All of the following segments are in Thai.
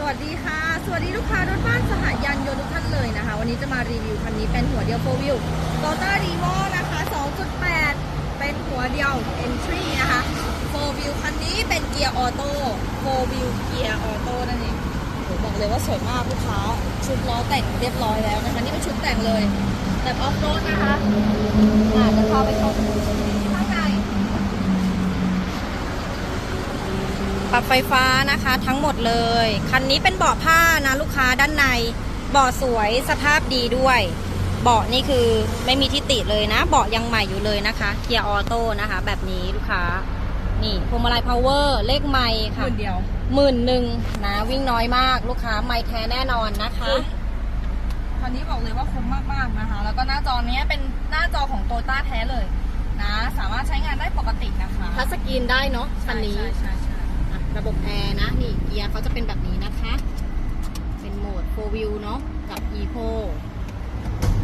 สวัสดีค่ะ สวัสดีลูกค้ารถบ้านสหายานยนต์ทุกท่านเลยนะคะ วันนี้จะมารีวิวคันนี้เป็นหัวเดียวโฟวิวโตต้ารีโวนะคะ 2.8 เป็นหัวเดียว Entry นะคะโฟวิวคันนี้เป็นเกียร์ออโต้โฟวิวเกียร์ออโต้นั่นเองบอกเลยว่าสวยมากลูกค้า ชุดล้อแต่งเรียบร้อยแล้วนะคะ นี่เป็นชุดแต่งเลย แบบออฟโรดนะคะอ่าจะเข้าไปเข้าข้างใน ป รับไฟฟ้านะคะทั้งหมดเลย คันนี้เป็นเบาะผ้านะลูกค้าด้านในเบาะสวยสภาพดีด้วย เบาะนี่คือไม่มีที่ติเลยนะ เบาะยังใหม่อยู่เลยนะคะเกียร์ออโต้นะคะ แบบนี้ลูกค้า นี่พวงมาลัยพาวเวอร์เลขไม่ค่ะหมื่นเดียวหมื่นหนึ่งนะวิ่งน้อยมากลูกค้าไม่แท้แน่นอนนะคะคันนี้บอกเลยว่าคุ้มมากๆนะคะ แล้วก็หน้าจอเนี้ยเป็นหน้าจอของโตต้าแท้เลยนะ สามารถใช้งานได้ปกตินะคะทัชสกรีนได้เนาะคันนี้ใช่ใช่ใช่อะ ระบบแอร์นะ นี่เกียร์เขาจะเป็นแบบนี้นะคะ เป็นโหมด4 wheel เนาะกับ eco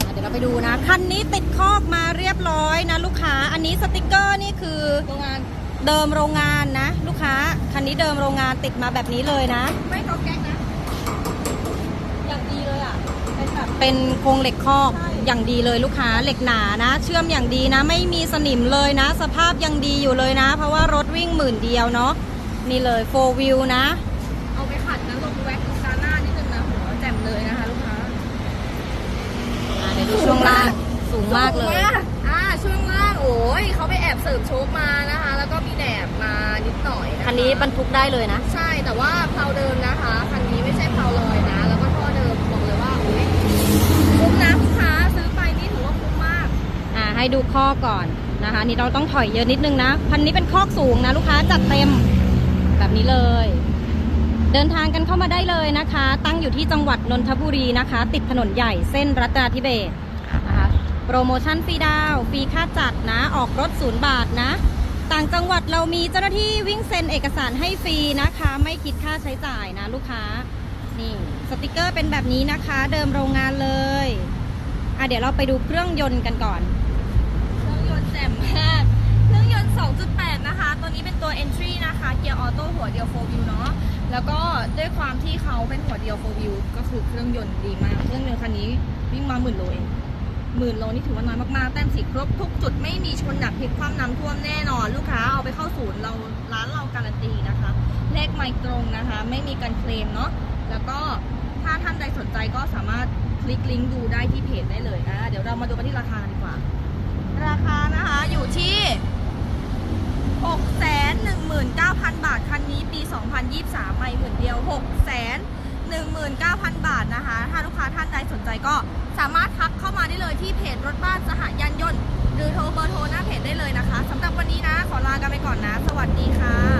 อะเดี๋ยวเราไปดูนะ คันนี้ติดคอกมาเรียบร้อยนะลูกค้า อันนี้สติกเกอร์นี่คือโรงงานเดิมโรงงานนะ ลูกค้า คันนี้เดิมโรงงานติดมาแบบนี้เลยนะ ไม่ก็แก๊กนะ อย่างดีเลยอะ เป็นแบบเป็นโครงเหล็กคอกใช่อย่างดีเลยลูกค้าเหล็กหนานะ เชื่อมอย่างดีนะ ไม่มีสนิมเลยนะ สภาพยังดีอยู่เลยนะ เพราะว่ารถวิ่งหมื่นเดียวเนาะ นี่เลย4 wheel นะ เอาไปขัดนะลงแว็กซ์ซาน่านิดนึงนะหัวแจ่มเลยนะคะลูกค้าอะเดี๋ยวดูช่วงล่างสูงมากเลยสูงมากอ่าช่วงล่างโอ้ยเขาไปแอบเสริมโชคมานะคะ แล้วก็มีแหนบมานิดหน่อยะะคันนี้บรรทุกได้เลยนะ ใช่แต่ว่าเพลาเดิมนะคะคันนี้ไม่ใช่เพลาลอยนะ แล้วก็ท่อเดิมบอกเลยว่าโอ้ยคุ้มนะลูกค้าซื้อไปนี่ถือว่าคุ้มมาก อ่าให้ดูข้อก่อนนะคะ นี่เราต้องถอยเยอะนิดนึงนะพันนี้เป็นคอกสูงนะลูกค้าจัดเต็ม แบบนี้เลย เดินทางกันเข้ามาได้เลยนะคะ ตั้งอยู่ที่จังหวัดนนทบุรีนะคะ ติดถนนใหญ่เส้นรัตนาธิเบศนะคะโปรโมชั่นฟรีดาวฟรีค่าจัดนะออกรถศูนย์บาทนะ ต่างจังหวัดเรามีเจ้าหน้าที่วิ่งเซ็นเอกสารให้ฟรีนะคะ ไม่คิดค่าใช้จ่ายนะลูกค้านี่สติกเกอร์เป็นแบบนี้นะคะ เดิมโรงงานเลยอะเดี๋ยวเราไปดูเครื่องยนต์กันก่อน เครื่องยนต์แจ่มมาก ออโต้หัวเดียว4 wheel เนาะแล้วก็ด้วยความที่เขาเป็นหัวเดียว4 wheel ก็คือเครื่องยนต์ดีมาก เครื่องยนต์คันนี้วิ่งมาหมื่นโลเองหมื่นโลนี่ถือว่าน้อยมากๆ แต้มสีครบทุกจุดไม่มีชนหนักพลิกคว่ำน้ำท่วมแน่นอน ลูกค้าเอาไปเข้าศูนย์เราร้านเราการันตีนะคะ เลขไม่ตรงนะคะ ไม่มีการเคลมเนาะแล้วก็ถ้าท่านใดสนใจก็สามารถคลิกลิงก์ดูได้ที่เพจได้เลยอะเดี๋ยวเรามาดูกันที่ราคากันดีกว่า ราคานะคะอยู่ที่ 19,000 บาท คันนี้ปี 2023 ไม่หมื่นเดียว 6 1 9 0 0 0 บาทนะคะ ถ้าลูกค้าท่านใดสนใจก็สามารถทักเข้ามาได้เลยที่เพจรถบ้านสหยันยนต์ หรือโทรเบอร์โทรหน้าเพจได้เลยนะคะสำหรับวันนี้นะ ขอลากันไปก่อนนะ สวัสดีค่ะ